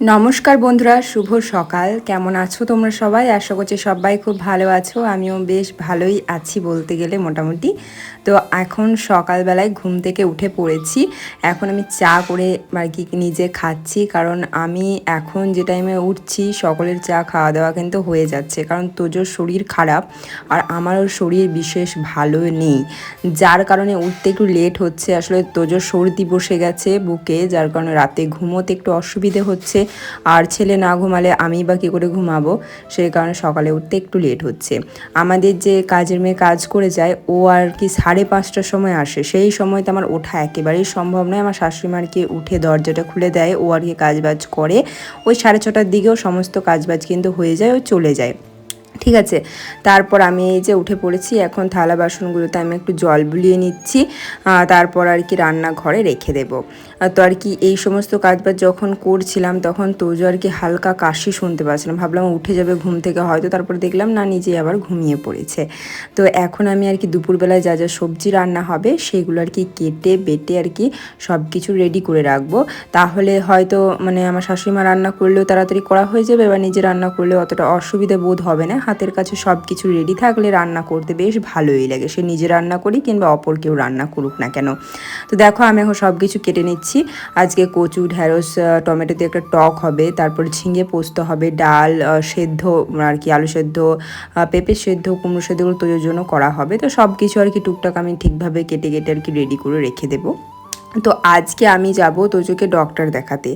নমস্কার বন্ধুরা, শুভ সকাল। কেমন আছো তোমরা সবাই? আশা করছি সবাই খুব ভালো আছো। আমিও বেশ ভালোই আছি বলতে গেলে মোটামুটি। তো এখন সকালবেলায় ঘুম থেকে উঠে পড়েছি। এখন আমি চা করে আর কি নিজে খাচ্ছি। কারণ আমি এখন যে টাইমে উঠছি, সকলের চা খাওয়া দাওয়া কিন্তু হয়ে যাচ্ছে। কারণ তোজোর শরীর খারাপ আর আমারও শরীর বিশেষ ভালো নেই। যার কারণে উঠতে একটু লেট হচ্ছে। আসলে তোজোর সর্দি বসে গেছে বুকে, যার কারণে রাতে ঘুমোতে একটু অসুবিধে হচ্ছে। আর ছেলে না ঘুমালে আমি বা কী করে ঘুমাবো? সেই কারণে সকালে উঠতে একটু লেট হচ্ছে। আমাদের যে কাজের মেয়ে কাজ করে যায়, ও আর কি সাড়ে পাঁচটার সময় আসে। সেই সময় তো আমার ওঠা একেবারেই সম্ভব নয়। আমার শাশুড়ি মার কি উঠে দরজাটা খুলে দেয়, ও আর কি কাজবাজ করে। ওই সাড়ে ছটার দিকেও সমস্ত কাজবাজ কিন্তু হয়ে যায়, ও চলে যায়। ঠিক আছে? তারপর আমি এই যে উঠে পড়েছি, এখন থালা বাসনগুলোতে আমি একটু জল বুলিয়ে নিচ্ছি। তারপর আর কি রান্নাঘরে রেখে দেব। তো আর কি এই সমস্ত কাজ কাজবাজ যখন করছিলাম, তখন তোজো আর কি হালকা কাশি শুনতে পাচ্ছিলাম। ভাবলাম উঠে যাবে ঘুম থেকে, হয়তো তারপর দেখলাম, না নিজে আবার ঘুমিয়ে পড়েছে। তো এখন আমি আর কি দুপুরবেলায় যা যা সবজি রান্না হবে, সেগুলো আর কি কেটে, বেটে আর কি সব কিছু রেডি করে রাখব। তাহলে হয়তো মানে আমার শাশুড়ি মা রান্না করলেও তাড়াতাড়ি করা হয়ে যাবে, বা নিজে রান্না করলেও অতটা অসুবিধা বোধ হবে না। হাতের কাছে সব কিছু রেডি থাকলে রান্না করতে বেশ ভালোই লাগে। সে নিজে রান্না করি কিংবা অপর কেউ রান্না করুক না কেন। তো দেখো, আমি এখন সব কিছু কেটে নিচ্ছি। আজকে কচু ঢ্যাঁড়স টমেটো দিয়ে একটা টক হবে, তারপরে ঝিঙে পোস্ত হবে, ডাল সেদ্ধ, আর কি আলু সেদ্ধ পেঁপে সেদ্ধ, কুমড়ো সেদ্ধগুলো তৈরির জন্য করা হবে। তো সব কিছু আর কি টুকটাক আমি ঠিকভাবে কেটে কেটে আর কি রেডি করে রেখে দেবো। তো আজকে আমি যাব তোজোকে ডক্টর দেখাতে।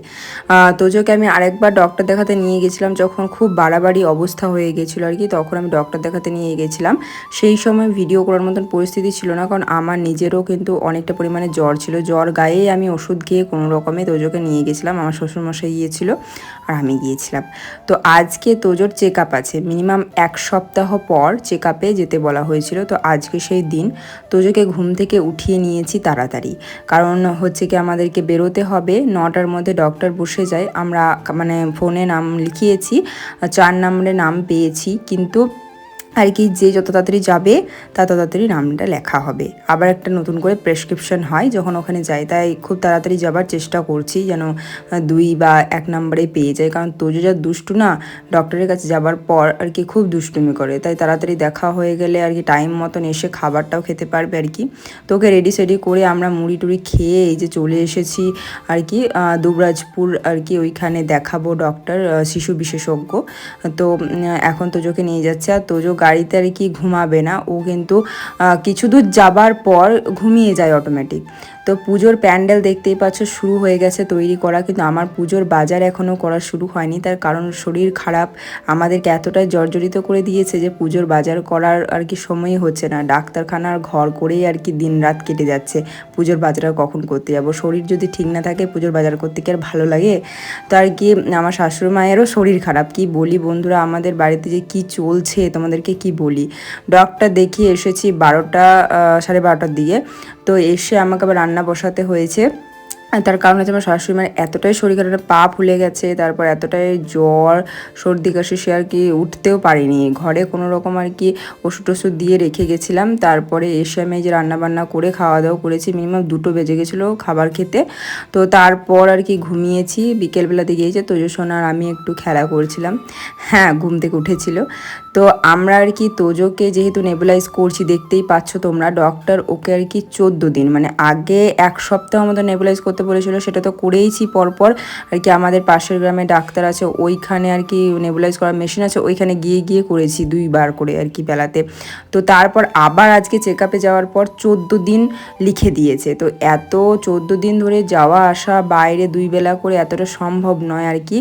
তোজোকে আমি আরেকবার ডক্টর দেখাতে নিয়ে গেছিলাম, যখন খুব বাড়াবাড়ি অবস্থা হয়ে গেছিল আর কি, তখন আমি ডক্টর দেখাতে নিয়ে গেছিলাম। সেই সময় ভিডিও করার মতন পরিস্থিতি ছিল না, কারণ আমার নিজেরও কিন্তু অনেকটা পরিমাণে জ্বর ছিল। জ্বর গায়েই আমি ওষুধ খেয়ে কোনো রকমে তোজোকে নিয়ে গেছিলাম, আমার শ্বশুরমশাই গিয়েছিল আর আমি গিয়েছিলাম। তো আজকে তোজোর চেক আপ আছে। মিনিমাম এক সপ্তাহ পর চেক আপে যেতে বলা হয়েছিল। তো আজকে সেই দিন তোজোকে ঘুম থেকে উঠিয়ে নিয়েছি তাড়াতাড়ি। কারণ হচ্ছে কি আমাদেরকে বেরোতে হবে। নটার মধ্যে ডক্টর বসে যায়। আমরা মানে ফোনে নাম লিখিয়েছি। চার নম্বরে নাম পেয়েছি। কিন্তু আর কি যে যত তাড়াতাড়ি যাবে তত তাড়াতাড়ি নামটা লেখা হবে। আবার একটা নতুন করে প্রেসক্রিপশন হয়, যখন ওখানে যাই, তাই খুব তাড়াতাড়ি যাবার চেষ্টা করছি যেন দুই বা এক নম্বরে পেয়ে যায় কারণ তোজো যা দুষ্টু না ডক্টরের কাছে যাবার পর আর কি খুব দুষ্টুমি করে। তাই তাড়াতাড়ি দেখা হয়ে গেলে আর কি টাইম মতন এসে খাবারটাও খেতে পারবে আর কি। তোকে রেডি সেডি করে আমরা মুড়ি টুড়ি খেয়ে এই যে চলে এসেছি আর কি দুবরাজপুর আর কি ওইখানে দেখাবো ডক্টর শিশু বিশেষজ্ঞ। তো এখন তোজোকে নিয়ে যাচ্ছে আর তোজো গাড়িতে আর কি ঘুমাবে না ও কিন্তু কিছু দূর যাবার পর ঘুমিয়ে যায় অটোমেটিক তো পুজোর প্যান্ডেল দেখতেই পাচ্ছ, শুরু হয়ে গেছে তৈরি করা। কিন্তু আমার পুজোর বাজার এখনও করা শুরু হয়নি। তার কারণ শরীর খারাপ, আমাদেরকে এতটাই জর্জরিত করে দিয়েছে যে পুজোর বাজার করার আর কি সময়ই হচ্ছে না। ডাক্তারখানার ঘর করেই আর কি দিন রাত কেটে যাচ্ছে। পুজোর বাজার কখন করতে যাব? শরীর যদি ঠিক না থাকে, পুজোর বাজার করতে কি আর ভালো লাগে? তো আর কি, আমার শাশুড়ি মায়েরও শরীর খারাপ। কি বলি বন্ধুরা, আমাদের বাড়িতে যে কি চলছে, তোমাদেরকে কি বলি? ডক্টর দেখিয়ে এসেছি বারোটা সাড়ে বারোটার দিকে। তো এসে আমাকে আবার রান্না বসাতে হয়েছে। তার কারণ হচ্ছে আমার শাশুড়ি মায়ের এতটাই শরীর খারাপ পা ফুলে গেছে, তারপর এতটাই জ্বর, সর্দি, কাশি, সে আর কি উঠতেও পারিনি। ঘরে কোনো রকম আর কি ওষুধ টষুধ দিয়ে রেখে গেছিলাম, তারপরে এসে আমি যে রান্না বান্না করে খাওয়া দাওয়া করেছি, মিনিমাম দুটো বেজে গেছিল খাবার খেতে। তো তারপর আর কি ঘুমিয়েছি বিকেলবেলাতে গিয়েছে তোজো সোনা আর আমি একটু খেলা করছিলাম। হ্যাঁ ঘুম থেকে উঠেছিল। তো আমরা আর কি তোজোকে যেহেতু নেবুলাইজ করছি, দেখতেই পাচ্ছ তোমরা ডক্টর ওকে আর কি চোদ্দ দিন মানে আগে এক সপ্তাহ মতো নেবুলাইজ করতে বলেছিল, সেটা তো করেইছি পরপর। আর কি আমাদের পাশের গ্রামে ডাক্তার আছে, ওইখানে আর কি নেবুলাইজ করার মেশিন আছে, ওইখানে গিয়ে গিয়ে করেছি দুইবার করে আর কি বেলাতে। তো তারপর আবার আজকে চেক আপে যাওয়ার পর চোদ্দ দিন লিখে দিয়েছে। তো এত চোদ্দ দিন ধরে যাওয়া, আসা, বাইরে দুই বেলা করে এতটা সম্ভব নয় আর কি।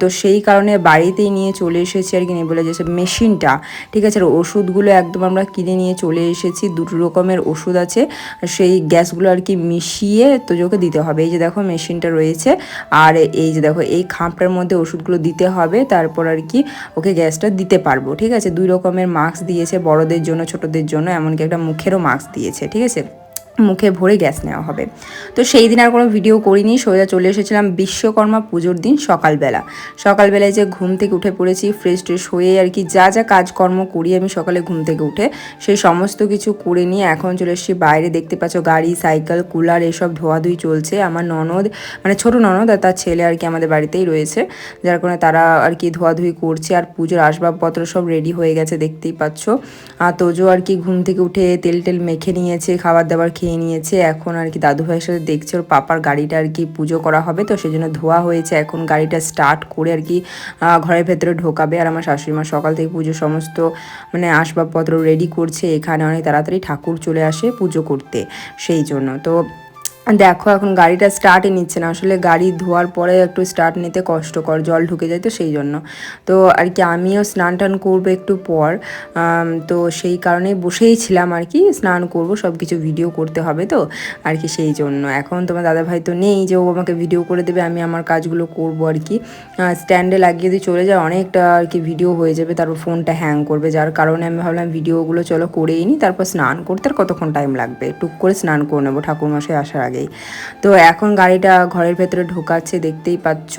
তো সেই কারণে বাড়িতেই নিয়ে চলে এসেছি আর কি নেবুলাইজেশন মেশিনটা ঠিক আছে, আর ওষুধগুলো একদম আমরা কিনে নিয়ে চলে এসেছি, দুটো রকমের ওষুধ আছে। সেই গ্যাসগুলো আর কি মিশিয়ে তোজোকে দিতে হবে। এই যে দেখো মেশিনটা রয়েছে। আর এই যে দেখো, এই খাঁপটার মধ্যে ওষুধগুলো দিতে হবে। তারপর আর কি ওকে গ্যাসটা দিতে পারব, ঠিক আছে? দুই রকমের মাস্ক দিয়েছে বড়দের জন্য, ছোটদের জন্য, এমনকি একটা মুখেরও মাস্ক দিয়েছে, ঠিক আছে? মুখে ভরে গ্যাস নেওয়া হবে। তো সেই দিন আর কোনো ভিডিও করিনি। সোজা চলে এসেছিলাম বিশ্বকর্মা পুজোর দিন সকালবেলা। সকালবেলায় যে ঘুম থেকে উঠে পড়েছি ফ্রেশ ট্রেশ হয়ে আর কি যা যা কাজকর্ম করি আমি সকালে ঘুম থেকে উঠে, সেই সমস্ত কিছু করে নিয়ে এখন চলে এসেছি বাইরে। দেখতে পাচ্ছ গাড়ি সাইকেল কুলার এসব ধোয়াধুয়ি চলছে। আমার ননদ মানে ছোট ননদ আর তার ছেলে আর কি আমাদের বাড়িতেই রয়েছে। যার কারণে তারা আর কি ধোয়াধুয়ি করছে আর পুজোর আসবাবপত্র সব রেডি হয়ে গেছে দেখতেই পাচ্ছ। আর তোজো আর কি ঘুম থেকে উঠে তেল টেল মেখে নিয়েছে, খাবার দাবার খেয়ে নিয়েছে। এখন আর কি দাদু ভাইয়ের সাথে দেখছে, ওর পাপার গাড়িটা আর কি পুজো করা হবে, তো সেই জন্য ধোয়া হয়েছে। এখন গাড়িটা স্টার্ট করে আর কি ঘরের ভেতরে ঢোকাবে। আর আমার শাশুড়ি মা সকাল থেকে পুজো সমস্ত মানে আসবাবপত্র রেডি করছে। এখানে অনেক তাড়াতাড়ি ঠাকুর চলে আসে পুজো করতে, সেই জন্য। তো দেখো এখন গাড়িটা স্টার্টই নিচ্ছে না। আসলে গাড়ি ধোয়ার পরে একটু স্টার্ট নিতে কষ্টকর, জল ঢুকে যায় তো সেই জন্য। তো আর কি আমিও স্নান টান করব একটু পর। তো সেই কারণে বসেই ছিলাম আর কি, স্নান করব সব কিছু ভিডিও করতে হবে তো, আর কি সেই জন্য। এখন তোমার দাদাভাই তো নেই যে ও আমাকে ভিডিও করে দেবে, আমি আমার কাজগুলো করব আর কি। স্ট্যান্ডে লাগিয়ে দিয়ে চলে যায় অনেকটা আর কি ভিডিও হয়ে যাবে, তারপর ফোনটা হ্যাং করবে। যার কারণে আমি ভাবলাম ভিডিওগুলো চলো করেই নিই তারপর স্নান করতে আর কতক্ষণ টাইম লাগবে? টুক করে স্নান করে নেব, ঠাকুরমশাই আসার আগেই তো এখন গাড়িটা ঘরের ভেতরে ঢোকাচ্ছে, দেখতেই পাচ্ছ।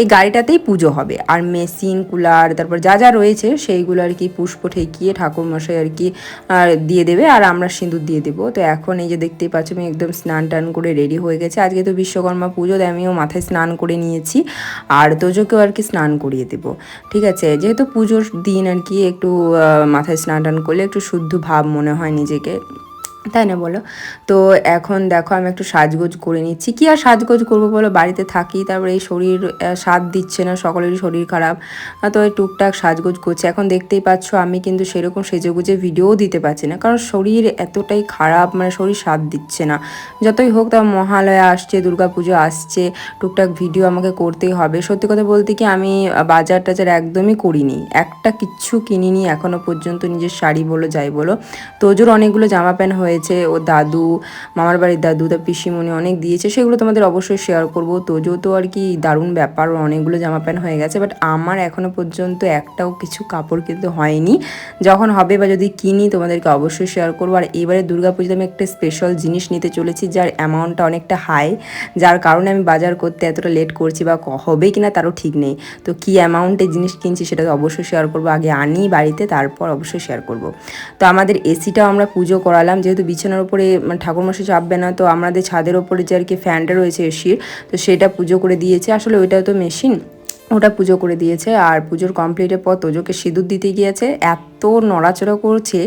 এই গাড়িটাতেই পুজো হবে। আর মেশিন, কুলার, তারপর যা যা রয়েছে, সেইগুলো আর কি পুষ্প ঠেকিয়ে ঠাকুরমশাই আর কি দিয়ে দেবে। আর আমরা সিঁদুর দিয়ে দেবো। তো এখন এই যে দেখতেই পাচ্ছ, আমি একদম স্নান টান করে রেডি হয়ে গেছে। আজকে তো বিশ্বকর্মা পুজো, তাই আমিও মাথায় স্নান করে নিয়েছি। আর তোজোকেও আর কি স্নান করিয়ে দেবো। ঠিক আছে? যেহেতু পুজোর দিন আর কি একটু মাথায় স্নান টান করলে একটু শুদ্ধ ভাব মনে হয় নিজেকে। তাই না বলো? তো এখন দেখো আমি একটু সাজগোজ করে নিচ্ছি। কি আর সাজগোজ করব বলো? বাড়িতে থাকি, তারপরে এই শরীর সাথ দিচ্ছে না, সকলেরই শরীর খারাপ। তো এই টুকটাক সাজগোজ করছে। এখন দেখতেই পাচ্ছ আমি কিন্তু সেরকম সেজেগুজে ভিডিওও দিতে পারছি না। কারণ শরীর এতটাই খারাপ মানে শরীর সাথ দিচ্ছে না। যতই হোক তার মহালয়া আসছে, দুর্গাপুজো আসছে, টুকটাক ভিডিও আমাকে করতেই হবে। সত্যি কথা বলতে কি আমি বাজার টাজার একদমই করিনি। একটা কিচ্ছু কিনিনি এখনও পর্যন্ত, নিজের শাড়ি বলো, যাই বলো। তোজোর অনেকগুলো জামা প্যান্ট হয়েছে, ও দাদু, মামার বাড়ির দাদু, তার পিসিমণি অনেক দিয়েছে, সেগুলো তোমাদের অবশ্যই শেয়ার করব। তোজো তো আর কি দারুণ ব্যাপার অনেকগুলো জামা প্যান্ট হয়ে গেছে বাট আমার এখনও পর্যন্ত একটাও কিছু কাপড় কিন্তু হয়নি। যখন হবে বা যদি কিনি, তোমাদেরকে অবশ্যই শেয়ার করব। আর এবারে দুর্গাপুজোতে আমি একটা স্পেশাল জিনিস নিতে চলেছি, যার অ্যামাউন্টটা অনেকটা হাই যার কারণে আমি বাজার করতে এতটা লেট করছি বা ক- হবে কিনা তারও ঠিক নেই। তো কি অ্যামাউন্টে জিনিস কিনছি সেটা তো অবশ্যই শেয়ার করব, আগে আনি বাড়িতে, তারপর অবশ্যই শেয়ার করব। তো আমাদের এসিটাও আমরা পুজো করালাম, যেহেতু বিছানার উপরে মানে ঠাকুরমশাই চাপবে না, তো আমাদের ছাদের ওপরে যে আর কি ফ্যানটা রয়েছে এসির তো সেটা পুজো করে দিয়েছে। আসলে ওইটাও তো মেশিন, ওটা পুজো করে দিয়েছে। আর পুজোর কমপ্লিটের পর তোজোকে সিঁদুর দিতে গিয়েছে। এত নড়াচড়া করছে,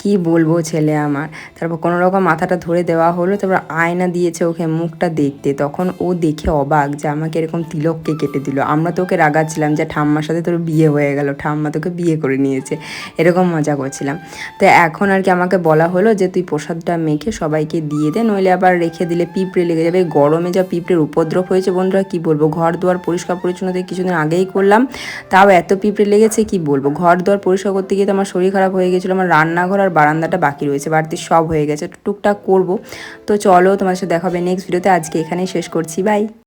কি বলব ছেলে আমার? তারপর কোনো রকম মাথাটা ধরে দেওয়া হলো, তারপর আয়না দিয়েছে ওকে মুখটা দেখতে। তখন ও দেখে অবাক যে আমাকে এরকম তিলককে কেটে দিল। আমরা তো ওকে রাগাচ্ছিলাম যে ঠাম্মার সাথে তোর বিয়ে হয়ে গেল, ঠাম্মা তোকে বিয়ে করে নিয়েছে। এরকম মজা করছিলাম। তো এখন আর কি আমাকে বলা হলো যে তুই প্রসাদটা মেখে সবাইকে দিয়ে দে, নইলে আবার রেখে দিলে পিঁপড়ে লেগে যাবে। গরমে যা পিঁপড়ের উপদ্রব হয়েছে বন্ধুরা, কি বলব? ঘর দুয়ার পরিষ্কার পরিচ্ছন্নতা কিছুদিন আগেই করলাম, তাও এত পিঁপড়ে লেগেছে, কি বলব? ঘর দুয়ার পরিষ্কার করতে গিয়ে তো আমার শরীর খারাপ হয়ে গেছিল, আমার রান্নাঘর আর বারান্দাটা বাকি রয়েছে, বাড়তি সব হয়ে গেছে। টুকটাক করব। তো চলো তোমার সাথে দেখাবে নেক্সট ভিডিওতে আজকে এখানেই শেষ করছি। বাই